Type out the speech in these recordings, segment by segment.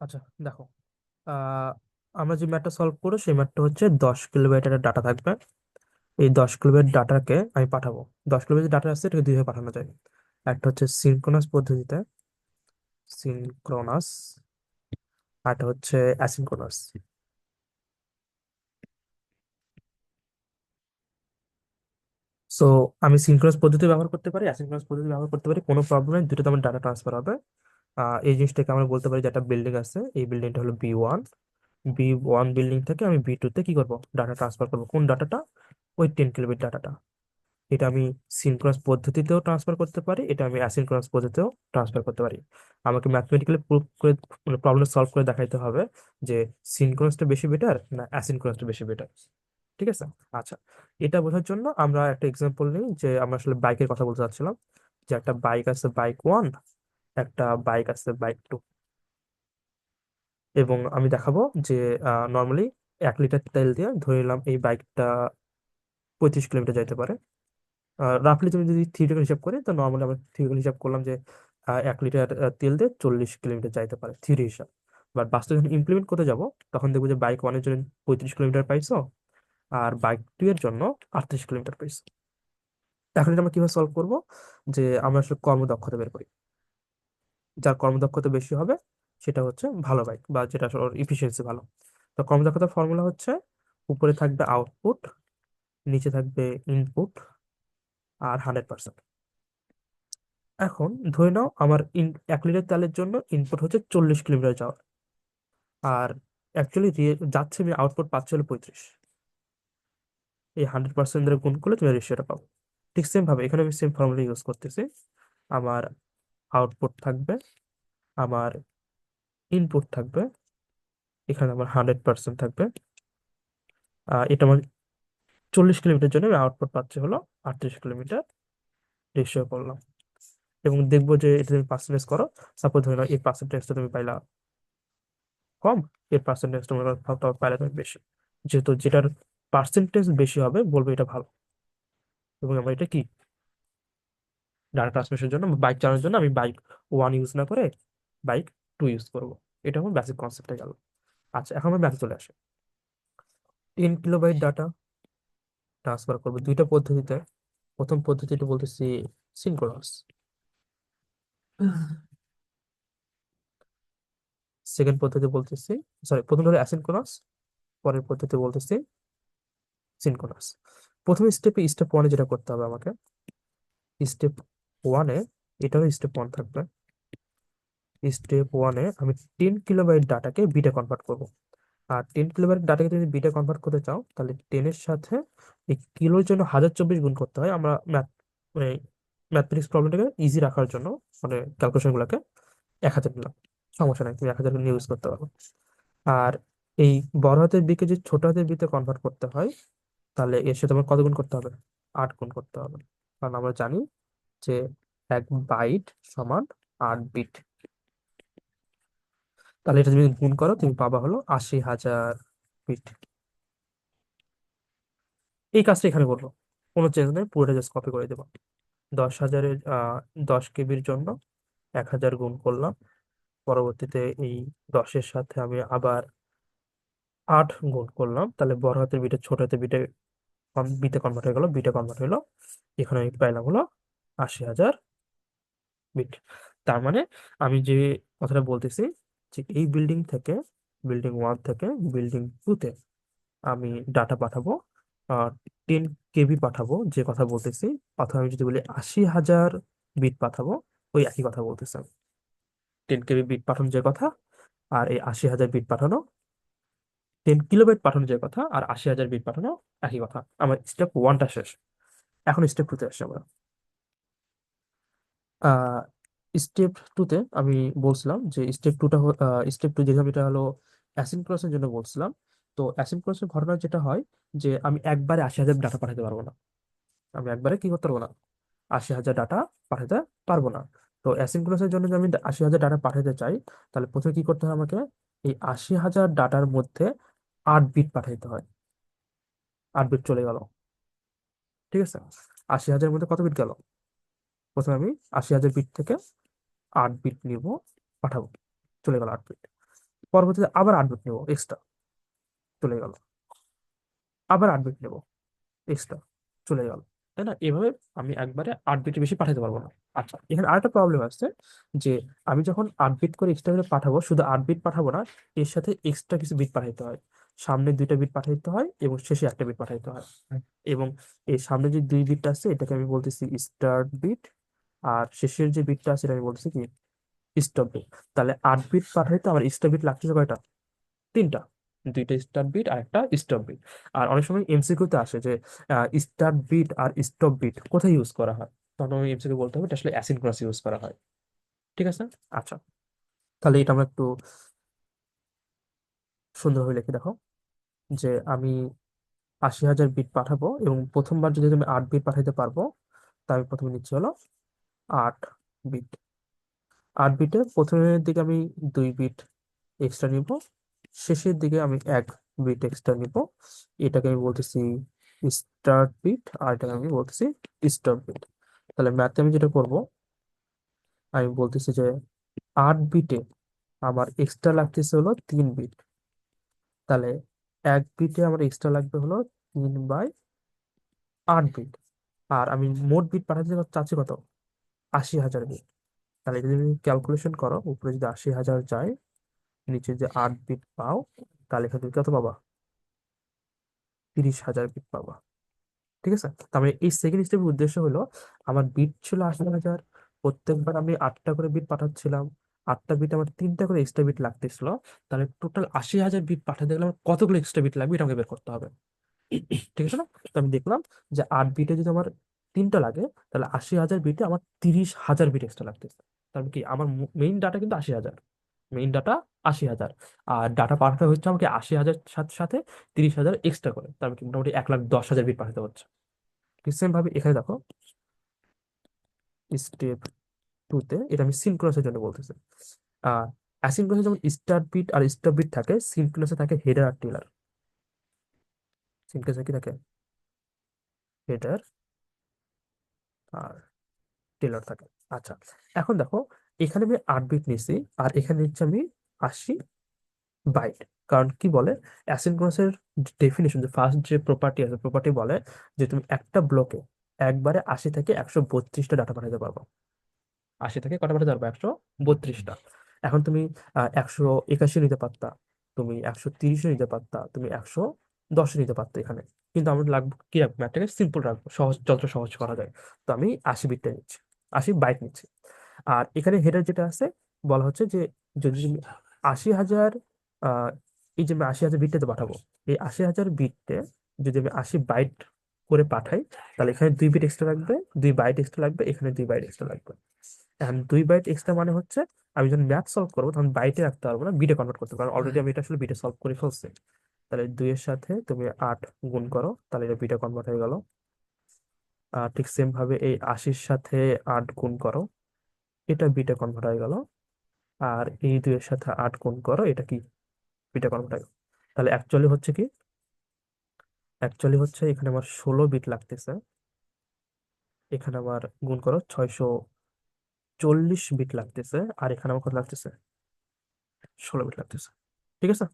আচ্ছা দেখো। আমরা যে ম্যাথটা সলভ করব সেই ম্যাথটা হচ্ছে দশ কিলোমিটারের ডাটা থাকবে। এই দশ কিলোমিটার ডাটাকে আমি পাঠাবো। দশ কিলোমিটার ডাটা আছে এটাকে দুইভাবে পাঠানো যায়। একটা হচ্ছে সিনক্রোনাস পদ্ধতিতে সিনক্রোনাস আরটা হচ্ছে অ্যাসিনক্রোনাস সো আমি সিনক্রোনাস পদ্ধতি ব্যবহার করতে পারি অ্যাসিনক্রোনাস পদ্ধতি ব্যবহার করতে পারি, কোনো প্রবলেম নেই দুটোতে আমার ডাটা ট্রান্সফার হবে। এই জিনিসটাকে আমরা বলতে পারি যে একটা বিল্ডিং আছে। এই বিল্ডিংটা হলো B one B one building থেকে আমি বি টু তে কি করব? ডাটা ট্রান্সফার করব। কোন ডাটাটা ওই টেন কিলোবিট ডাটাটা এটা আমি সিনক্রোনাস পদ্ধতিতেও ট্রান্সফার করতে পারি, এটা আমি অ্যাসিনক্রোনাস পদ্ধতিতেও ট্রান্সফার করতে পারি। আমাকে ম্যাথমেটিক্যালি প্রুভ করে মানে প্রবলেম সলভ করে দেখাইতে হবে যে সিনক্রোনাসটা বেশি বেটার না অ্যাসিনক্রোনাসটা বেশি বেটার ঠিক আছে? আচ্ছা এটা বোঝার জন্য আমরা একটা এক্সাম্পল নিই যে আমরা আসলে বাইকের কথা বলতে চাচ্ছিলাম যে একটা বাইক আছে বাইক ওয়ান একটা বাইক আছে বাইক টু এবং আমি দেখাবো যে নর্মালি এক লিটার তেল দিয়ে ধরে নিলাম এই বাইকটা পঁয়ত্রিশ কিলোমিটার যাইতে পারে। রাফলি তুমি যদি থিওরিটিক্যাল হিসাব করি, তো নর্মালি আমরা থিওরিটিক্যাল হিসাব করলাম যে এক লিটার তেল দিয়ে চল্লিশ কিলোমিটার যাইতে পারে থিওরি হিসাব। বাট বাস্তবে যখন ইমপ্লিমেন্ট করতে যাব, তখন দেখব যে বাইক ওয়ানের জন্য পঁয়ত্রিশ কিলোমিটার পাইছো, আর বাইক টু এর জন্য আটত্রিশ কিলোমিটার পাইছো। এখন এটা আমরা কীভাবে সলভ করব? যে আমরা আসলে কর্মদক্ষতা বের করি। যার কর্মদক্ষতা বেশি হবে, সেটা হচ্ছে ভালো বাইক বা যেটা আসলে ইফিসিয়েন্সি ভালো। তো কর্মদক্ষতার ফর্মুলা হচ্ছে উপরে থাকবে আউটপুট নিচে থাকবে ইনপুট আর হান্ড্রেড পার্সেন্ট এখন ধরে নাও আমার ইন এক লিটার তেলের জন্য ইনপুট হচ্ছে চল্লিশ কিলোমিটার যাওয়ার আর অ্যাকচুয়ালি যাচ্ছে আমি আউটপুট পাচ্ছি হলো পঁয়ত্রিশ। এই হান্ড্রেড পার্সেন্ট ধরে গুণ করলে তুমি রেশিওটা পাবো ঠিক সেম ভাবে এখানে আমি সেম ফর্মুলা ইউজ করতেছি। আমার আউটপুট থাকবে, আমার ইনপুট থাকবে, এখানে আমার হান্ড্রেড পার্সেন্ট থাকবে। এটা আমার চল্লিশ কিলোমিটার জন্য আমি আউটপুট পাচ্ছি হলো আটত্রিশ কিলোমিটার রেশিও করলাম এবং দেখব যে এটা তুমি পার্সেন্টেজ করো সাপোজ ধরে নাও এই পার্সেন্টেজটা তুমি পাইলা কম এর পার্সেন্টেজ তোমার পাইলে তুমি বেশি। যেহেতু যেটার পার্সেন্টেজ বেশি হবে, বলব এটা ভালো। এবং আমরা এটা কি? ডাটা ট্রান্সমিশনের জন্য বাইক চালানোর জন্য আমি বাইক ওয়ান ইউজ না করে বাইক টু ইউজ করব। এটা আমার বেসিক কনসেপ্টে গেল। আচ্ছা এখন আমার ম্যাথে চলে আসি। টেন কিলোবাইট ডাটা ট্রান্সফার করব দুইটা পদ্ধতিতে। প্রথম পদ্ধতিটা বলতেছি সিনক্রোনাস সেকেন্ড পদ্ধতি বলতেছি সরি প্রথম হলো অ্যাসিনক্রোনাস পরের পদ্ধতি বলতেছি সিনক্রোনাস প্রথম স্টেপে স্টেপ ওয়ানে যেটা করতে হবে আমাকে স্টেপ ওয়ানে এটাও স্টেপ ওয়ান থাকবে। স্টেপ ওয়ানে আমি টেন কিলোবাইট ডাটাকে বিটে কনভার্ট করব। আর টেন কিলোবাইট ডাটাকে যদি বিটে কনভার্ট করতে চাও, তাহলে টেনের সাথে এই কিলোর জন্য হাজার চব্বিশ গুণ করতে হয় আমরা ম্যাথ মানে ম্যাথমেটিক্স প্রবলেমটাকে ইজি রাখার জন্য মানে ক্যালকুলেশনগুলোকে এক হাজার নিলাম সমস্যা নাই, তুমি এক হাজার ইউজ করতে পারো। আর এই বড় হাতের বিকে যদি ছোট হাতের বিতে কনভার্ট করতে হয়, তাহলে এর সাথে আমার কত গুণ করতে হবে? আট গুণ করতে হবে। কারণ আমরা জানি যে এক বাইট সমান আট বিট। তাহলে এটা তুমি গুণ করো, তুমি পাবা হলো আশি হাজার বিট। এই কাজটা এখানে করব। কোনো চেঞ্জ নেই, পুরোটা জাস্ট কপি করে দেবো। দশ হাজারের দশ কেবির জন্য এক হাজার গুণ করলাম। পরবর্তীতে এই দশের সাথে আমি আবার আট গুণ করলাম। তাহলে বড় হাতের বিটে ছোট হাতের বিটে বিতে কনভার্ট হয়ে গেল, বিটে কনভার্ট হলো এখানে আমি পাইলাম হলো আশি হাজার বিট তার মানে আমি যে কথাটা বলতেছি যে এই বিল্ডিং থেকে বিল্ডিং ওয়ান থেকে বিল্ডিং টুতে আমি ডাটা পাঠাবো টেন কেবি পাঠাবো, যে কথা বলতেছি। অথবা আমি যদি বলি আশি হাজার বিট পাঠাবো, ওই একই কথা বলতেছি আমি। টেন কেবি বিট পাঠানো যে কথা, আর এই আশি হাজার বিট পাঠানো টেন কিলোবাইট পাঠানো যে কথা, আর আশি হাজার বিট পাঠানো একই কথা। আমার স্টেপ ওয়ানটা শেষ। এখন স্টেপ টুতে আসছি আমরা। স্টেপ টুতে আমি বলছিলাম যে স্টেপ টুটা স্টেপ টু যেভাবে এটা হলো অ্যাসিনক্রোনাসের জন্য বলছিলাম। তো অ্যাসিনক্রোনাসের ঘটনা যেটা হয় যে আমি একবারে আশি হাজার ডাটা পাঠাতে পারব না। আমি একবারে কি করতে পারব না? আশি হাজার ডাটা পাঠাতে পারব না। তো অ্যাসিনক্রোনাসের জন্য যদি আমি আশি হাজার ডাটা পাঠাতে চাই, তাহলে প্রথমে কি করতে হয় আমাকে? এই আশি হাজার ডাটার মধ্যে আট বিট পাঠাইতে হয়। আট বিট চলে গেল। ঠিক আছে? আশি হাজারের মধ্যে কত বিট গেল? প্রথমে আমি আশি হাজার বিট থেকে আট বিট নিব পাঠাবো চলে গেল আট বিট পরবর্তীতে আবার আট বিট নেব এক্সট্রা চলে গেল। আবার আট বিট নেব এক্সট্রা চলে গেল। তাই না? এভাবে আমি একবারে আট বিটের বেশি পাঠাতে পারব না। আচ্ছা এখানে আরেকটা প্রবলেম আসছে যে আমি যখন আট বিট করে এক্সট্রা করে পাঠাবো শুধু আট বিট পাঠাবো না এর সাথে এক্সট্রা কিছু বিট পাঠাইতে হয়। সামনে দুইটা বিট পাঠাইতে হয় এবং শেষে একটা বিট পাঠাইতে হয়। এবং এই সামনে যে দুই বিটটা আছে এটাকে আমি বলতেছি স্টার্ট বিট আর শেষের যে বিটটা আছে আমি বলতেছি কি? স্টপ বিট তাহলে আট বিট পাঠাইতে আমার স্টপ বিট লাগতেছে কয়টা? তিনটা। দুইটা স্টার্ট বিট আর একটা স্টপ বিট আর অনেক সময় এমসিকিউতে আসে যে স্টার্ট বিট আর স্টপ বিট কোথায় ইউজ করা হয়? তখন আমি এমসিকিউ বলতে হবে এটা আসলে অ্যাসিনক্রনাস ইউজ করা হয়। ঠিক আছে? আচ্ছা। তাহলে এটা আমরা একটু সুন্দরভাবে লিখে দেখো। যে আমি আশি হাজার বিট পাঠাবো এবং প্রথমবার যদি তুমি আট বিট পাঠাইতে পারব তা আমি প্রথমে নিচ্ছি হলো আট বিট আট বিটে প্রথমের দিকে আমি দুই বিট এক্সট্রা নিব, শেষের দিকে আমি এক বিট এক্সট্রা নিব। এটাকে আমি বলতেছি স্টার্ট বিট আর এটাকে আমি বলতেছি স্টপ বিট তাহলে ম্যাথে আমি যেটা করব, আমি বলতেছি যে আট বিটে আমার এক্সট্রা লাগতেছে হলো তিন বিট তাহলে এক বিটে আমার এক্সট্রা লাগবে হলো তিন বাই আট বিট আর আমি মোট বিট পাঠাতে চাচ্ছি কত? আশি হাজার বিট তাহলে যদি তুমি ক্যালকুলেশন করো, উপরে যদি আশি হাজার যায়, নিচে যে আট বিট পাও, তাহলে এখানে কত পাবা? তিরিশ হাজার বিট পাবা। ঠিক আছে? মানে এই সেকেন্ড স্টেপের উদ্দেশ্য হলো, আমার বিট ছিল আশি হাজার, প্রত্যেকবার আমি আটটা করে বিট পাঠাচ্ছিলাম। আটটা বিট আমার তিনটা করে এক্সট্রা বিট লাগতেছিল। তাহলে টোটাল আশি হাজার বিট পাঠাতে গেলে আমার কতগুলো এক্সট্রা বিট লাগবে, এটা আমাকে বের করতে হবে। ঠিক আছে না? তো আমি দেখলাম যে আট বিটে যদি আমার তিনটা লাগে, তাহলে আশি হাজার বিটে আমার তিরিশ হাজার বিট এক্সট্রা লাগতেছে। তাহলে কি? আমার মেইন ডাটা কিন্তু আশি হাজার। মেইন ডাটা আশি হাজার। আর ডাটা পাঠাতে হচ্ছে আমাকে আশি হাজার সাথে সাথে তিরিশ হাজার এক্সট্রা করে। তার মানে কি? মোটামুটি এক লাখ দশ হাজার বিট পাঠাতে হচ্ছে। সেম ভাবে এখানে দেখো স্টেপ টুতে এটা আমি সিনক্রোনাসের জন্য বলতেছি। আর অ্যাসিনক্রোনাসে যেমন স্টার বিট আর স্টপ বিট থাকে সিনক্রোনাসে থাকে হেডার আর টেলার সিনক্রোনাসে কি থাকে? হেডার আর টেলার থাকে। আচ্ছা এখন দেখো, এখানে আমি আট বিট নিছি আর এখানে নিচ্ছি আমি আশি বাইট কারণ কি বলে? অ্যাসিনক্রোনাসের ডেফিনেশন যে ফার্স্ট যে প্রপার্টি আছে প্রপার্টি বলে যে তুমি একটা ব্লকে একবারে আশি থেকে একশো বত্রিশটা ডাটা পাঠাতে পারব। আশি থেকে কটা পাঠাতে পারব? একশো বত্রিশটা। এখন তুমি একশো একাশি নিতে পারতা, তুমি একশো তিরিশও নিতে পারতা, তুমি একশো দশও নিতে পারতো এখানে। কিন্তু আমার লাগবে কি রাখব? ম্যাথটাকে সিম্পল রাখব, সহজ, যত সহজ করা যায়। তো আমি আশি বিটটা নিচ্ছি, আশি বাইট নিচ্ছি। আর এখানে হেডার যেটা আছে, বলা হচ্ছে যে যদি তুমি আশি হাজার এই যে আমি আশি হাজার বিটটাতে পাঠাবো, এই আশি হাজার বিটে যদি আমি আশি বাইট করে পাঠাই, তাহলে এখানে দুই বিট এক্সট্রা লাগবে, দুই বাইট এক্সট্রা লাগবে, এখানে দুই বাইট এক্সট্রা লাগবে। এখন দুই বাইট এক্সট্রা মানে হচ্ছে আমি যখন ম্যাথ সলভ করব, তখন বাইটে রাখতে পারব না বিটে কনভার্ট করতে পারব অলরেডি আমি এটা আসলে বিটে সলভ করে ফেলছি। তাহলে দুইয়ের সাথে তুমি আট গুণ করো, তাহলে এটা বিটে কনভার্ট হয়ে গেল। আর ঠিক সেম ভাবে এই আশির সাথে আট গুণ করো, এটা বিটা কনভার্ট হয়ে গেল। আর এই দুইয়ের সাথে আট গুণ করো, এটা কি? বিটা কনভার্ট হয়ে গেল। তাহলে অ্যাকচুয়ালি হচ্ছে কি? অ্যাকচুয়ালি হচ্ছে এখানে আমার ষোলো বিট লাগতেছে। এখানে আমার গুণ করো ছয়শো চল্লিশ বিট লাগতেছে। আর এখানে আমার কত লাগতেছে? ষোলো বিট লাগতেছে। ঠিক আছে?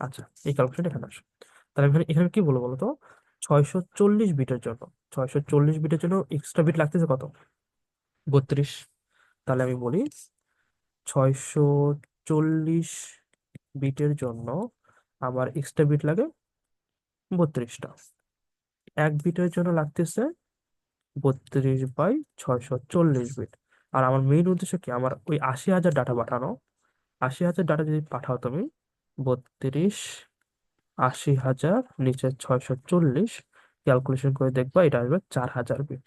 আচ্ছা এই ক্যালকুলেশন এখানে আসো। তাহলে এখানে এখানে কি বলব বলো তো ছয়শো চল্লিশ বিটের জন্য ছয়শো চল্লিশ বিটের জন্য এক্সট্রা বিট লাগতেছে কত? বত্রিশ। তাহলে আমি বলি ছয়শো চল্লিশ বিটের জন্য আমার এক্সট্রা বিট লাগে বত্রিশটা। এক বিটের জন্য লাগতেছে বত্রিশ বাই ছয়শো চল্লিশ বিট আর আমার মেইন উদ্দেশ্য কি? আমার ওই আশি হাজার ডাটা পাঠানো। আশি হাজার ডাটা যদি পাঠাও তুমি বত্রিশ, আশি হাজার, নিচে ছয়শো চল্লিশ। ক্যালকুলেশন করে দেখবা এটা আসবে চার হাজার বিট।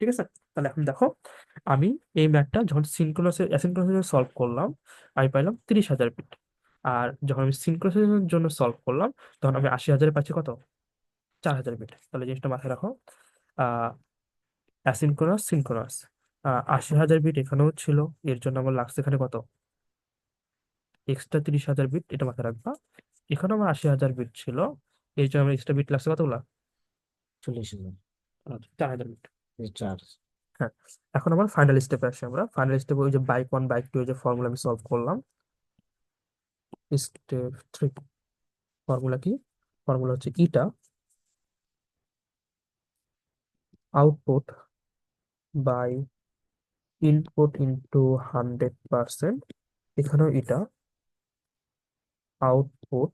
ঠিক আছে? তাহলে এখন দেখো, আমি এই ম্যাথটা যখন সিনক্রোনাসের অ্যাসিনক্রোনাসের সলভ করলাম, আমি পাইলাম তিরিশ হাজার বিট। আর যখন আমি সিনক্রোনাসের জন্য সলভ করলাম, তখন আমি আশি হাজারে পাচ্ছি কত? চার হাজার বিট। তাহলে জিনিসটা মাথায় রাখো অ্যাসিনক্রোনাস সিনক্রোনাস আশি হাজার বিট এখানেও ছিল, এর জন্য আমার লাগছে এখানে কত? এক্সট্রা তিরিশ হাজার বিট এটা মাথায় রাখবা। এখানে আমার আশি হাজার বিট ছিল। এর জন্য আমার এক্সট্রা বিট লাগছে কতগুলা? চল্লিশ হাজার। আচ্ছা, চার হাজার বিট এই চার। হ্যাঁ এখন আমার ফাইনাল স্টেপে আসি আমরা। ফাইনাল স্টেপে ওই যে বাইক ওয়ান বাইক টু যে ফর্মুলা আমি সলভ করলাম। স্টেপ থ্রি ফর্মুলা কি? ফর্মুলা হচ্ছে eta output by input into hundred percent এখানেও এটা output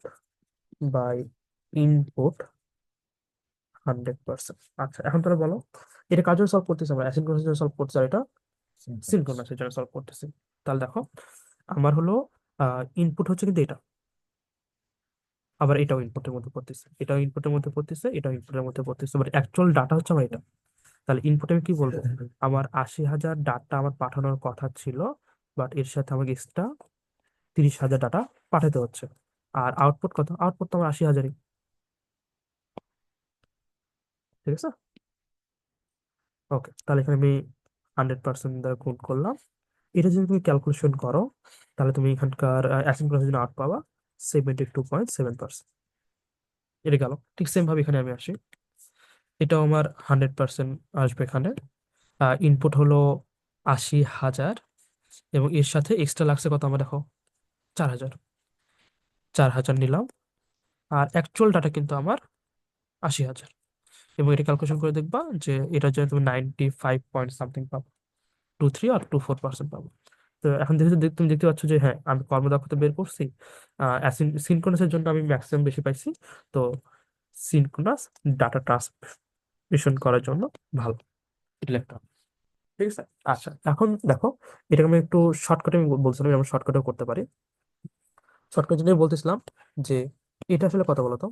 by input hundred percent আচ্ছা এখন তোরা বলো এটা জন্য সলভ করতেছি আমরা? অ্যাসিনক্রোনাস জন্য সলভ করতেছি আর এটা সিনক্রোনাসের জন্য সলভ করতেছি। তাহলে দেখো আমার হলো ইনপুট হচ্ছে কিন্তু এটা। আবার এটাও ইনপুটের মধ্যে পড়তেছে। এটাও ইনপুটের মধ্যে পড়তেছে এটাও ইনপুটের মধ্যে পড়তেছে। বাট অ্যাকচুয়াল ডাটা হচ্ছে আমার এটা। তাহলে ইনপুটে আমি কি বলব? আমার আশি হাজার ডাটা আমার পাঠানোর কথা ছিল বাট এর সাথে আমাকে এক্সট্রা তিরিশ হাজার ডাটা পাঠাতে হচ্ছে। আর আউটপুট কত? আউটপুট তো আমার আশি হাজারই। ঠিক আছে? ওকে তাহলে এখানে আমি হান্ড্রেড পার্সেন্ট দ্বারা গুণ করলাম। এটা যদি তুমি ক্যালকুলেশন করো, তাহলে তুমি এখানকার অ্যাসিনক্রোনাসের জন্য আউট পাবা। Seventy two point seven percent এটা গেল। ঠিক সেম ভাবে এখানে আমি আসি। এটাও আমার হান্ড্রেড পার্সেন্ট আসবে এখানে। ইনপুট হলো আশি হাজার। এবং এর সাথে এক্সট্রা লাগছে কত? আমার দেখো, চার হাজার। চার হাজার নিলাম। আর অ্যাকচুয়াল ডাটা কিন্তু আমার আশি হাজার। এবং এটা ক্যালকুলেশন করে দেখবা যে এটা যদি তুমি নাইনটি ফাইভ পয়েন্ট সামথিং পাবো। টু থ্রি আর টু ফোর পার্সেন্ট পাবো। তো এখন দেখে দেখ- তুমি দেখতে পাচ্ছ যে হ্যাঁ আমি কর্মদক্ষতা বের করছি। সিনক্রোনাসের জন্য আমি ম্যাক্সিমাম বেশি পাইছি। তো সিনক্রোনাস ডাটা ট্রান্সমিশন করার জন্য ভালো। হবে। ঠিক আছে? আচ্ছা এখন দেখো, এটাকে আমি একটু শর্টকাটে আমি বল- বলছিলাম যেমন শর্টকাটেও করতে পারি। শর্টকাট জন্য বলতেছিলাম যে, এটা আসলে কত বলতো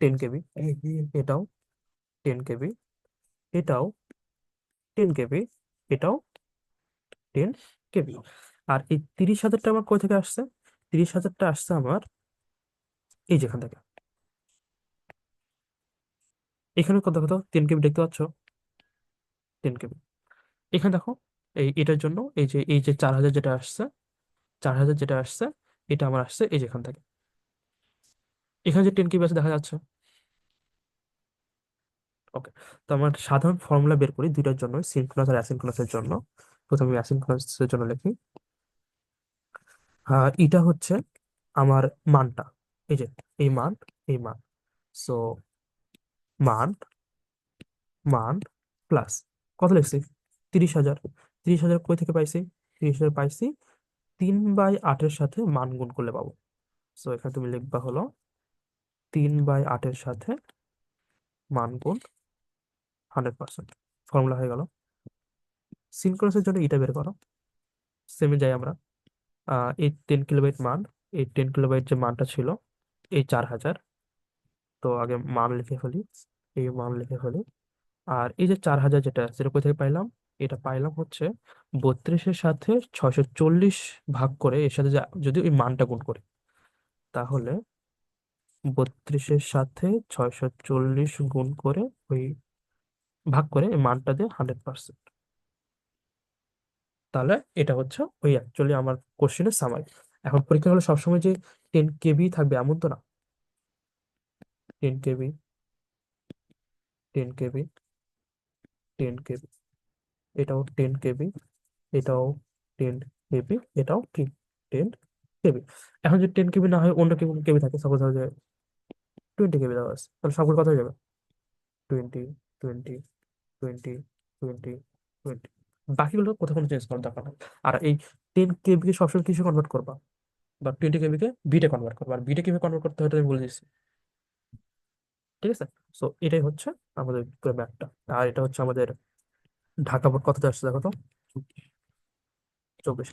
টেন কেবি এটাও টেন কেবি এটাও টেন কেবি এটাও টেন কেবি আর এই তিরিশ হাজারটা আমার কোথা থেকে আসছে? তিরিশ হাজারটা আসছে আমার এই যেখান থেকে। এখানে কত কত? টেন কেবি দেখতে পাচ্ছ? টেন কেবি এখানে দেখো, এই এটার জন্য এই যে এই যে চার হাজার যেটা আসছে চার হাজার যেটা আসছে এটা আমার আসছে এই যেখান থেকে। এখানে যে টেন কেবি আছে দেখা যাচ্ছে। ওকে তো আমার সাধারণ ফর্মুলা বের করি দুইটার জন্য সিনক্রোনাস আর অ্যাসিনক্রোনাসের জন্য। প্রথমে অ্যাসিনক্রোনাসের জন্য লিখি। আহ, এটা হচ্ছে আমার মানটা। এই যে এই মান এই মান। সো মান মান প্লাস কত লিখছি? তিরিশ হাজার। তিরিশ হাজার কই থেকে পাইছি? তিরিশ হাজার পাইছি তিন বাই আটের সাথে মান গুণ করলে পাবো। সো এখানে তুমি লিখবা হলো তিন বাই আটের সাথে মান গুণ হান্ড্রেড পার্সেন্ট। ফর্মুলা হয়ে গেল। সিনক্রোনাসের জন্য এটা বের করো। সেমে যাই আমরা। এই টেন কিলোবাইট মান, এই টেন কিলোবাইট যে মানটা ছিল, এই চার হাজার। তো আগে মান লিখে ফেলি, এই মান লিখে ফেলি। আর এই যে চার হাজার যেটা, সেটা কোথায় পাইলাম? এটা পাইলাম হচ্ছে বত্রিশের সাথে ছয়শো চল্লিশ ভাগ করে এর সাথে যদি ওই মানটা গুণ করি। তাহলে বত্রিশের সাথে ছয়শো চল্লিশ গুণ করে ওই ভাগ করে এই মানটা দিয়ে হান্ড্রেড পার্সেন্ট। তাহলে এটা হচ্ছে ওই অ্যাকচুয়ালি আমার কোশ্চেনের সামারি এখন পরীক্ষা হলে সবসময় যে টেন কেবি থাকবে এমন তো না? Ten KB ten KB ten KB. এটাও টেন কেবি এটাও টেন কেবি এটাও কি টেন কেবি এখন যদি টেন কেবি না হয়, অন্য কেবি কেবি থাকে? সাপোজ ধরো যে টোয়েন্টি কেবি দেওয়া আছে, তাহলে সবগুলো কত হয়ে যাবে? Twenty twenty twenty twenty twenty বাকিগুলো কোথাও কোনো চেঞ্জ করার দরকার নেই। আর এই টেন কেবিকে সবসময় কিছু কনভার্ট করবা? বা টোয়েন্টি কেবিকে বিটে কনভার্ট করবা। আর বিটে কীভাবে কনভার্ট করতে হয় আমি বলে দিচ্ছি। ঠিক আছে? সো এটাই হচ্ছে আমাদের ম্যাপটা আর এটা হচ্ছে আমাদের ঢাকা বোর্ড কতটা আসছে দেখো তো? চব্বিশ।